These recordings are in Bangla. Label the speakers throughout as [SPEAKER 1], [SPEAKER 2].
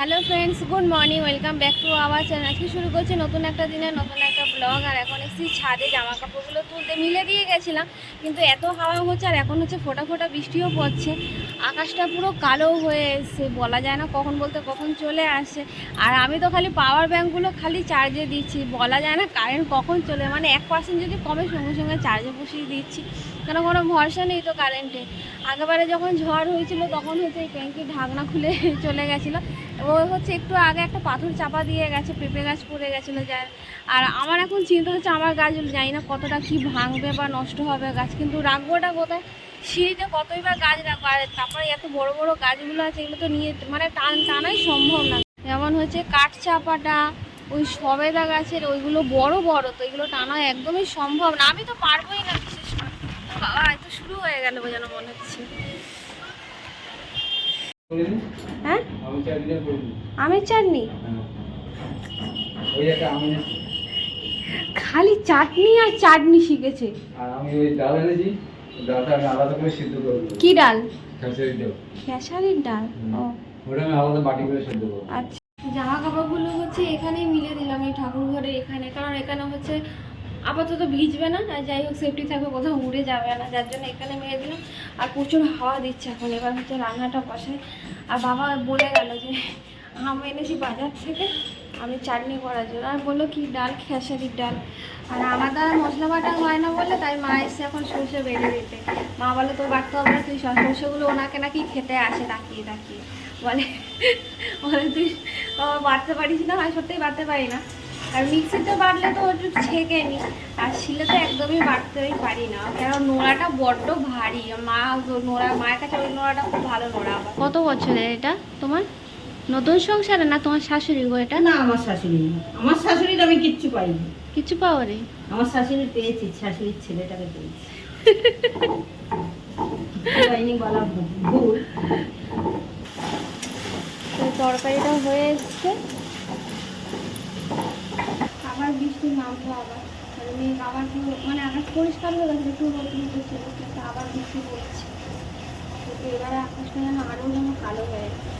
[SPEAKER 1] Hello friends, good morning, welcome back to our channel. আজকে শুরু করছি নতুন একটা দিনে নতুন একটা ব্লগ। আর এখন এসেছি ছাদে জামা কাপড়গুলো তুলতে মিলে দিয়ে গেছিলাম, কিন্তু এত হাওয়া হচ্ছে আর এখন হচ্ছে ফোটা ফোটা বৃষ্টিও পড়ছে। আকাশটা পুরো কালো হয়ে এসছে, বলা যায় না কখন বলতে কখন চলে আসে। আর আমি তো খালি পাওয়ার ব্যাঙ্কগুলো খালি চার্জে দিচ্ছি, বলা যায় না কারেন্ট কখন চলে মানে এক পার্সেন্ট যদি কমে সঙ্গে সঙ্গে চার্জে বসিয়ে দিচ্ছি। কেন, কোনো ভরসা নেই তো কারেন্টে আগেবারে যখন ঝড় হয়েছিল, তখন হচ্ছে এই ট্যাঙ্কির ঢাকনা খুলে চলে গেছিল। ও হচ্ছে একটু আগে একটা পাথর চাপা দিয়ে গেছে, পেঁপে গাছ পড়ে গেছিল যা আর আমার এখন চিন্তা হচ্ছে আমার গাছগুলো জানি না কতটা কি ভাঙবে বা নষ্ট হবে গাছ, কিন্তু রাখবোটা কোথায়? সিঁড়িতে কতই বা গাছ রাখব? আর তারপরে এত বড় বড় গাছগুলো আছে, এগুলো তো নিয়ে মানে টান টানাই সম্ভব না। যেমন হচ্ছে কাঠ চাপাটা, ওই সবেদা গাছের ওইগুলো বড় বড়, তো এগুলো টানা একদমই সম্ভব না। আমি তো পারবোই না, বিশেষ করে। বাবা এই তো শুরু হয়ে গেল যেন মনে হচ্ছে। হ্যাঁ?
[SPEAKER 2] চাটনি?
[SPEAKER 1] আমের চাটনি খালি চাটনি আর চাটনি শিখেছে।
[SPEAKER 2] আর আমি ওই ডাল এনেছি ডালটা আমি আলাদা করে সিদ্ধ করব
[SPEAKER 1] কি ডাল?
[SPEAKER 2] খেসারি ডাল।
[SPEAKER 1] খেসারির ডাল? ও।
[SPEAKER 2] ওটা আমি আলাদা বাটি করে সিদ্ধ করব।
[SPEAKER 1] আচ্ছা। জামা কাপড়গুলো হচ্ছে এখানেই মিলে দিলাম এই ঠাকুর ঘরের এখানে। কারণ এখানে হচ্ছে আপাতত ভিজবে না, আর যাই হোক সেফটি থাকবে, কোথাও উড়ে যাবে না। যার জন্য এখানে মেরে দিলাম, আর প্রচুর হাওয়া দিচ্ছে এখন। এবার হচ্ছে রান্নাটা বসাই। আর বাবা বলে গেল যে, আম এনেছি বাজার থেকে, আমি চাটনি করার জন্য। আর বলল কি ডাল, খেসারির ডাল। আর আলাদা মশলা বাটা হয় না বলে, তাই মা এসে এখন সর্ষে বেড়ে দিতে মা বলে, তোর বাড়তে হবে না, তুই সর্ষেগুলো ওনাকে নাকি খেতে আসে, তাকিয়ে তাকিয়ে। বলে বলে, তুই বাড়তে পারিস না আমি সত্যিই বাড়তে পারি না। আর মিক্সিতে বাটলে তো একটু ছেঁকে নি আর শিলে তো একদমই বাটতেই পারি না। কারণ নোড়াটা বড্ড ভারী। মা নোড়া মায়ের কাছে ওই নোড়াটা খুব ভালো নোড়া আবার কত বছরের এটা তোমার? নতুন সংসারে না তোমার শাশুড়ি গো এটা?
[SPEAKER 3] না আমার শাশুড়ি। আমার শাশুড়ির আমি কিচ্ছু পাইনি।
[SPEAKER 1] কিছু পাওয়া নেই
[SPEAKER 3] আমার শাশুড়ি পেয়েছি শাশুড়ির ছেলেটাকে পেয়েছি। পাইনি বলা ভুল- ভুল
[SPEAKER 1] তরকারিটা হয়ে এসছে। আবার বৃষ্টি নামলো আবার। মানে মেঘ আবার পুরো মানে আকাশ পরিষ্কার হয়ে গেছে একটু রোদ্দুর ছিল কিন্তু আবার বৃষ্টি পড়ছে। কিন্তু এবারে আকাশটা যেন আরও যেন কালো হয়ে গেছে।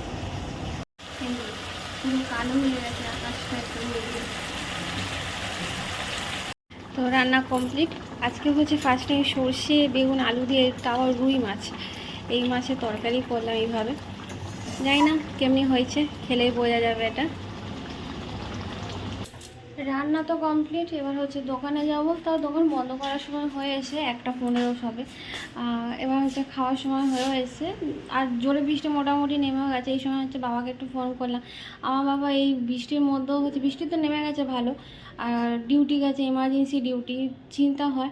[SPEAKER 1] পুরো কালো হয়ে গেছে আকাশটা একটু। তো রান্না কমপ্লিট। আজকে হচ্ছে ফার্স্ট টাইম সর্ষে, বেগুন, আলু দিয়ে, তাও রুই মাছ। এই মাছের তরকারি করলাম এইভাবে। জানি না কেমনি হয়েছে, খেলেই বোঝা যাবে এটা। রান্না তো কমপ্লিট এবার হচ্ছে দোকানে যাব। তাও দোকান বন্ধ করার সময় হয়ে এসে একটা পনেরো সবে এবার হচ্ছে খাওয়ার সময় হয়েও এসে আর জোরে বৃষ্টি মোটামুটি নেমেও গেছে। এই সময় হচ্ছে বাবাকে একটু ফোন করলাম। আমার বাবা এই বৃষ্টির মধ্যেও হচ্ছে, বৃষ্টি তো নেমে গেছে ভালো। আর ডিউটি গেছে এমার্জেন্সি ডিউটি চিন্তা হয়।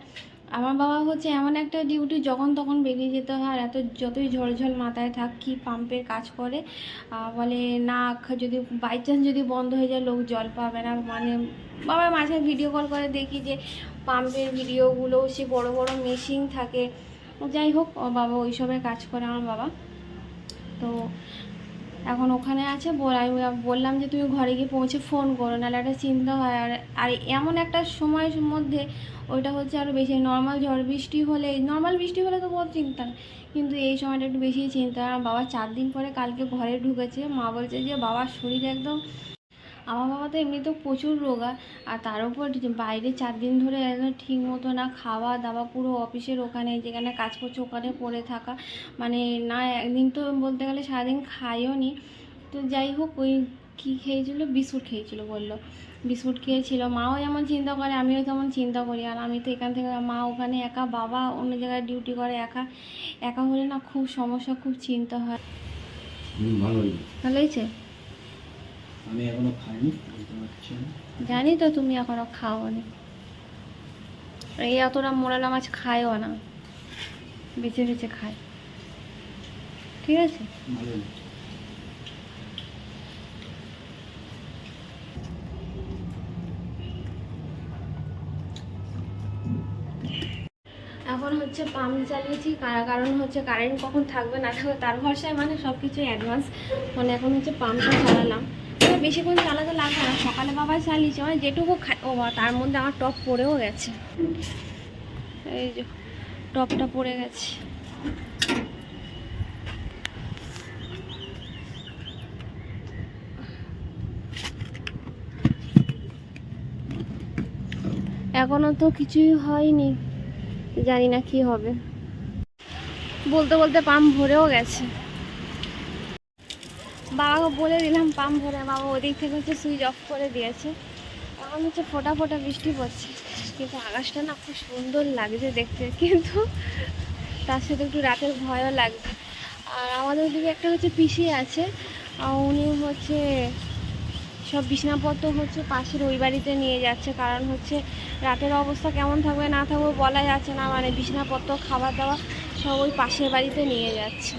[SPEAKER 1] আমার বাবা হচ্ছে এমন একটা ডিউটি যখন তখন বেরিয়ে যেতে হয় আর এত যতই ঝলঝল মাথায় থাক কি পাম্পের কাজ করে বলে না, যদি বাই চান্স যদি বন্ধ হয়ে যায় লোক জল পাবে না। মানে বাবা মাঝে ভিডিও কল করে দেখি যে পাম্পের ভিডিওগুলো সে বড় বড় মেশিন থাকে। যাই হোক বাবা ওইসবের কাজ করে আমার বাবা। তো এখন ওখানে আছে বলাই বললাম যে তুমি ঘরে গিয়ে পৌঁছে ফোন করো, নাহলে একটা চিন্তা হয়। আর আর এমন একটা সময়ের মধ্যে ওইটা হচ্ছে আরও বেশি নর্মাল ঝড় বৃষ্টি হলে নর্মাল বৃষ্টি হলে তো বড় চিন্তা। কিন্তু এই সময়টা একটু বেশি চিন্তা। বাবা চার দিন পরে কালকে ঘরে ঢুকেছে। মা বলছে যে বাবার শরীর একদম আমার বাবা তো এমনিতেও প্রচুর রোগা আর তার উপর বাইরে চার দিন ধরে ঠিক মতো না খাওয়া দাওয়া পুরো অফিসের ওখানে যেখানে কাজ করছে ওখানে পড়ে থাকা মানে না একদিন তো বলতে গেলে সারাদিন খাইও নি। তো যাই হোক ওই কী খেয়েছিল? বিস্কুট খেয়েছিল বলল। বিস্কুট খেয়েছিল। মাও যেমন চিন্তা করে আমিও তেমন চিন্তা করি। আর আমি তো এখান থেকে মা ওখানে একা বাবা অন্য জায়গায় ডিউটি করে একা। একা হলে না খুব সমস্যা খুব চিন্তা হয়।
[SPEAKER 2] ভালো
[SPEAKER 1] হয়েছে?
[SPEAKER 2] আমি এখনও খাইনি বুঝতে পারছি
[SPEAKER 1] জানি তো তুমি এখনও খাওনি। এই অতটা মোরালা মাছ খায়ও না। বেছে বেছে খায়। ঠিক আছে? এখন হচ্ছে পাম্প চালিয়েছি কার- কারণ হচ্ছে কারেন্ট কখন থাকবে না থাকবে তার ভরসায় মানে সব কিছু অ্যাডভান্স মানে এখন হচ্ছে পাম্পটা চালালাম। বেশিক্ষণ চালাতে লাগবে না। সকালে বাবা চালিয়েছে মানে যেটুকু খাই ও তার মধ্যে আমার টপ পড়েও গেছে। এই যে, টপটা পড়ে গেছে। এখনও তো কিছুই হয়নি, জানি না কি হবে। বলতে বলতে পাম্প ভরেও গেছে। বাবাকে বলে দিলাম পাম্প ভরে বাবা ওদিক থেকে হচ্ছে সুইচ অফ করে দিয়েছে। এখন হচ্ছে ফোটা ফোটা বৃষ্টি পড়ছে। কিন্তু আকাশটা না খুব সুন্দর লাগছে দেখতে, কিন্তু তার সাথে একটু রাতের ভয়ও লাগছে আর আমাদের ওদিকে একটা হচ্ছে পিসি আছে উনি হচ্ছে সব বিছানাপত্র হচ্ছে পাশের ওই বাড়িতে নিয়ে যাচ্ছে। কারণ হচ্ছে রাতের অবস্থা কেমন থাকবে না থাকবে বলা যাচ্ছে না মানে বিছানাপত্র, খাবার দাবার সব ওই পাশের বাড়িতে নিয়ে যাচ্ছে।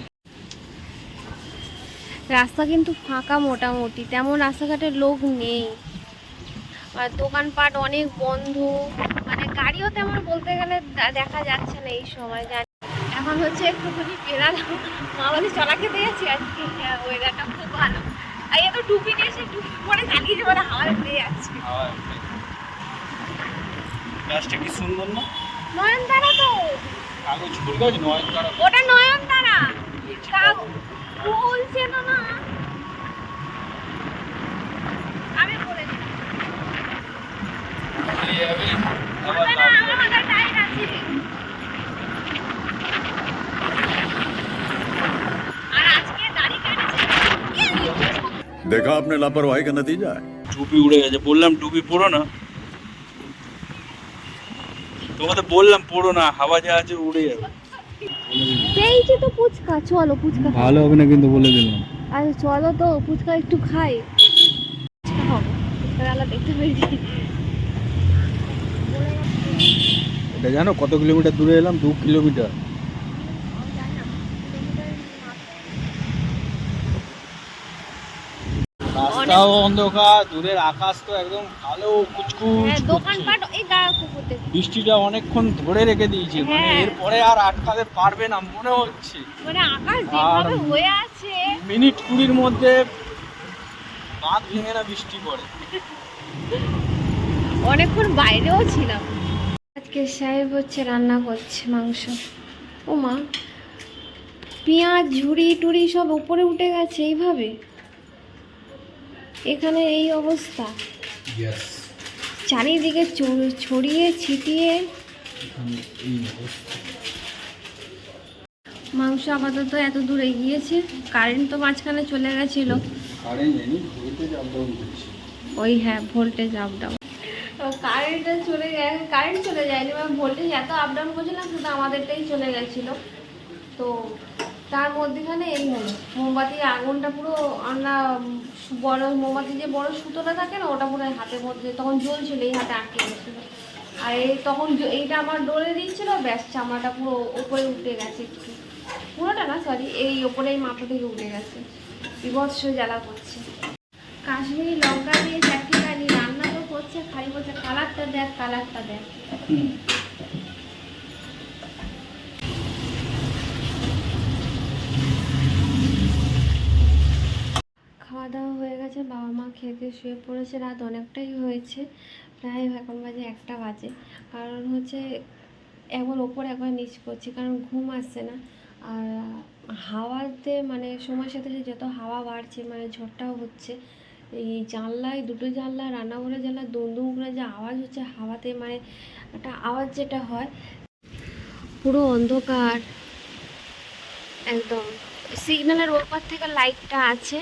[SPEAKER 1] রাস্তা কিন্তু ফাঁকা মোটামুটি তেমন রাস্তাঘাটে লোক নেই। আর দোকানপাট অনেক বন্ধ মানে গাড়িও তেমন বলতে গেলে দেখা যাচ্ছে না এই সময় জানি। এখন হচ্ছে একটুখানি বেরালাম মা বলে চলা খেতে যাচ্ছি আজকে ওয়েদারটা খুব ভালো। আর এ তো টুপি নিয়ে এসে টুপি পরে চালিয়ে যাবে না হাওয়া উঠে যাচ্ছে।
[SPEAKER 2] গাছটা কি সুন্দর না?
[SPEAKER 1] নয়নতারা তো।
[SPEAKER 2] কাগজ ফুল গাছ নয় তারা
[SPEAKER 1] ওটা নয়নতারা কাগ- বলছে তো না আমি বলে দিলাম বলবে না আমার মাথায় টাইট আছে আর আজকে দাড়ি কাটছে
[SPEAKER 4] देखा आपने लापरवाही का नतीजा है
[SPEAKER 2] টুপি উড়ে গেছে বললাম টুপি পরো না তোমাকে বললাম পরো না হাওয়া যা আছে উড়ে যাবে
[SPEAKER 1] পেয়েছি তো ফুচকা চলো ফুচকা
[SPEAKER 2] ভালো হবে না কিন্তু বলে দিলাম।
[SPEAKER 1] আরে চলো তো ফুচকা একটু খাই। ফুচকা খাব। ফুচকা দেখতে পেয়েছি
[SPEAKER 2] এটা জানো কত কিলোমিটার দূরে এলাম? দু কিলোমিটার। রাস্তাও অন্ধকার দূরের আকাশ তো একদম কালো কুচকুচ
[SPEAKER 1] হ্যাঁ। দোকানপাট এই
[SPEAKER 2] বৃষ্টিটা অনেকক্ষণ ধরে রেখে দিয়েছে মানে
[SPEAKER 1] হ্যাঁ।
[SPEAKER 2] এরপরে আর আটকাতে পারবে না মনে হচ্ছে।
[SPEAKER 1] মানে আকাশ যেভাবে হয়ে আছে।
[SPEAKER 2] মিনিট কুড়ির মধ্যে বাঁধ ভেঙে না বৃষ্টি পড়ে।
[SPEAKER 1] অনেকক্ষণ বাইরেও ছিলাম। আজকে সাহেব হচ্ছে রান্না করছে মাংস। ও মা পেঁয়াজ ঝুড়ি টুড়ি সব উপরে উঠে গেছে এইভাবে? এখানে এই অবস্থা। চারিদিকে ছড়িয়ে ছিটিয়ে। মাংস আপাতত এত দূরে গিয়েছে কারেন্ট তো মাঝখানে চলে গেছিল। ওই হ্যাঁ ভোল্টেজ আপ ডাউন কারেন্টটা চলে যায় কারেন্ট চলে যায়নি মানে ভোল্টেজ এত আপ ডাউন করছিল শুধু আমাদেরটাই চলে গেছিল। তো তার মধ্যেখানে এই হলো। মোমবাতির আগুনটা পুরো আমরা বড়, মোমবাতি যে বড় সুতোটা থাকে না, ওটা পুরো হাতের মধ্যে, তখন জ্বলছিল, এই হাতে আটকে গেছিল। আর এই তখন এইটা আমার ডোলে দিয়েছিল, ব্যাস, চামড়াটা পুরো ওপরে উঠে গেছে একটু। পুরোটা না সরি এই ওপরে এই মাথা থেকে উঠে গেছে। বিভৎস জ্বালা করছে। কাশ্মীরি লঙ্কা দিয়ে চাকরি কারি রান্না তো করছে, খালি বলছে, কালারটা দেখ কালারটা দেখ। খাওয়া দাওয়া হয়ে গেছে বাবা মা খেতে শুয়ে পড়েছে, রাত অনেকটাই হয়েছে, প্রায় এখন বাজে একটা বাজে। কারণ হচ্ছে একবার ওপর একবার নিচ করছি, কারণ ঘুম আসছে না। আর হাওয়াতে মানে সময়ের সাথে সাথে যত হাওয়া বাড়ছে মানে ঝড়টাও হচ্ছে, এই জানলায়, দুটো জানলা রান্নাঘরের জানলা দুম দুম করে যে আওয়াজ হচ্ছে, হাওয়াতে মানে একটা আওয়াজ যেটা হয়, পুরো অন্ধকার, একদম। সিগন্যালের ওপার থেকে লাইটটা আছে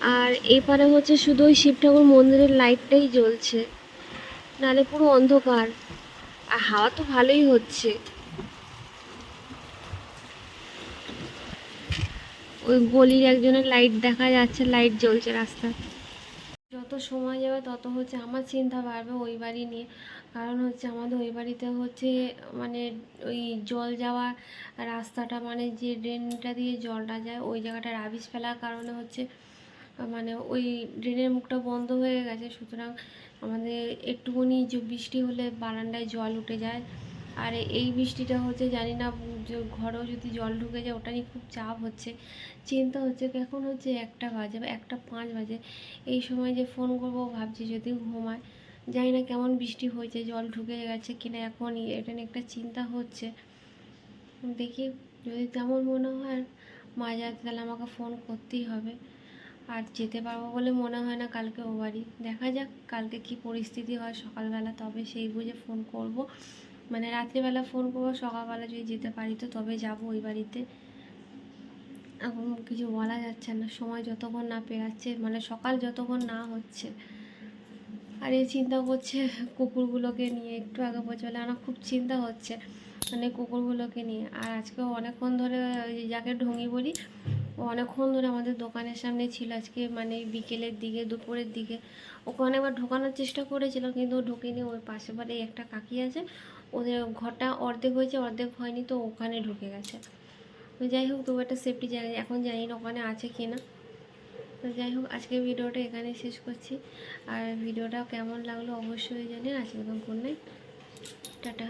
[SPEAKER 1] আর এপারে হচ্ছে শুধু ওই শিব ঠাকুর মন্দিরের লাইটটাই জ্বলছে। নালে পুরো অন্ধকার। আর হাওয়া তো ভালোই হচ্ছে। ওই গলির একজনের লাইট দেখা যাচ্ছে, লাইট জ্বলছে রাস্তায়। যত সময় যাবে তত হচ্ছে আমার চিন্তা বাড়বে ওই বাড়ি নিয়ে। কারণ হচ্ছে আমাদের ওই বাড়িতে হচ্ছে মানে ওই জল যাওয়া রাস্তাটা মানে যে ড্রেনটা দিয়ে জলটা যায়, ওই জায়গাটা রাবিশ ফেলার কারণে হচ্ছে মানে ওই ড্রেনের মুখটা বন্ধ হয়ে গেছে, সুতরাং আমাদের একটুখানি যে বৃষ্টি হলে বারান্দায় জল উঠে যায়। আর এই বৃষ্টিটা হচ্ছে, জানি না ঘরেও যদি জল ঢুকে যায়, ওটা নিয়ে খুব চাপ হচ্ছে। চিন্তা হচ্ছে এখন হচ্ছে একটা বাজে বা একটা পাঁচ বাজে। এই সময় যে ফোন করব, ভাবছি যদি ঘুমায়। জানি না কেমন বৃষ্টি হয়েছে, জল ঢুকে গেছে কিনা এখনই, এটা নিয়ে একটা চিন্তা হচ্ছে। দেখি, যদি তেমন মনে হয় মা যাতে তাহলে আমাকে ফোন করতেই হবে। আর যেতে পারব বলে মনে হয় না কালকে ও বাড়ি। দেখা যাক কালকে কি পরিস্থিতি হয় সকালবেলা, তবে সেই বুঝে ফোন করব। মানে রাত্রিবেলা ফোন করব, সকালবেলা যদি যেতে পারি তো তবে যাব ওই বাড়িতে। এখন কিছু বলা যাচ্ছে না, সময় যতক্ষণ না পেরাচ্ছে মানে সকাল যতক্ষণ না হচ্ছে। আর এই চিন্তা করছে কুকুরগুলোকে নিয়ে, একটু আগে পৌঁছালে আমার খুব চিন্তা হচ্ছে। মানে কুকুরগুলোকে নিয়ে। আর আজকে অনেকক্ষণ ধরে যাকে ঢঙ্গি বলি অনেকক্ষণ ধরে আমাদের দোকানের সামনে ছিল আজকে মানে বিকেলের দিকে, দুপুরের দিকে। ওকে অনেকবার ঢোকানোর চেষ্টা করেছিল কিন্তু ও ঢুকেনি। ওই পাশে বাড়ি একটা কাকি আছে, ওদের ঘরটা অর্ধেক হয়েছে, অর্ধেক হয়নি, তো ওখানে ঢুকে গেছে। তো যাই হোক তবু একটা সেফটি জায়গা এখন জানি না ওখানে আছে কি না। তো যাই হোক, আজকে ভিডিওটা এখানে শেষ করছি। আর ভিডিওটা কেমন লাগল অবশ্যই জানেন আজকে গুড নাইট টাটা।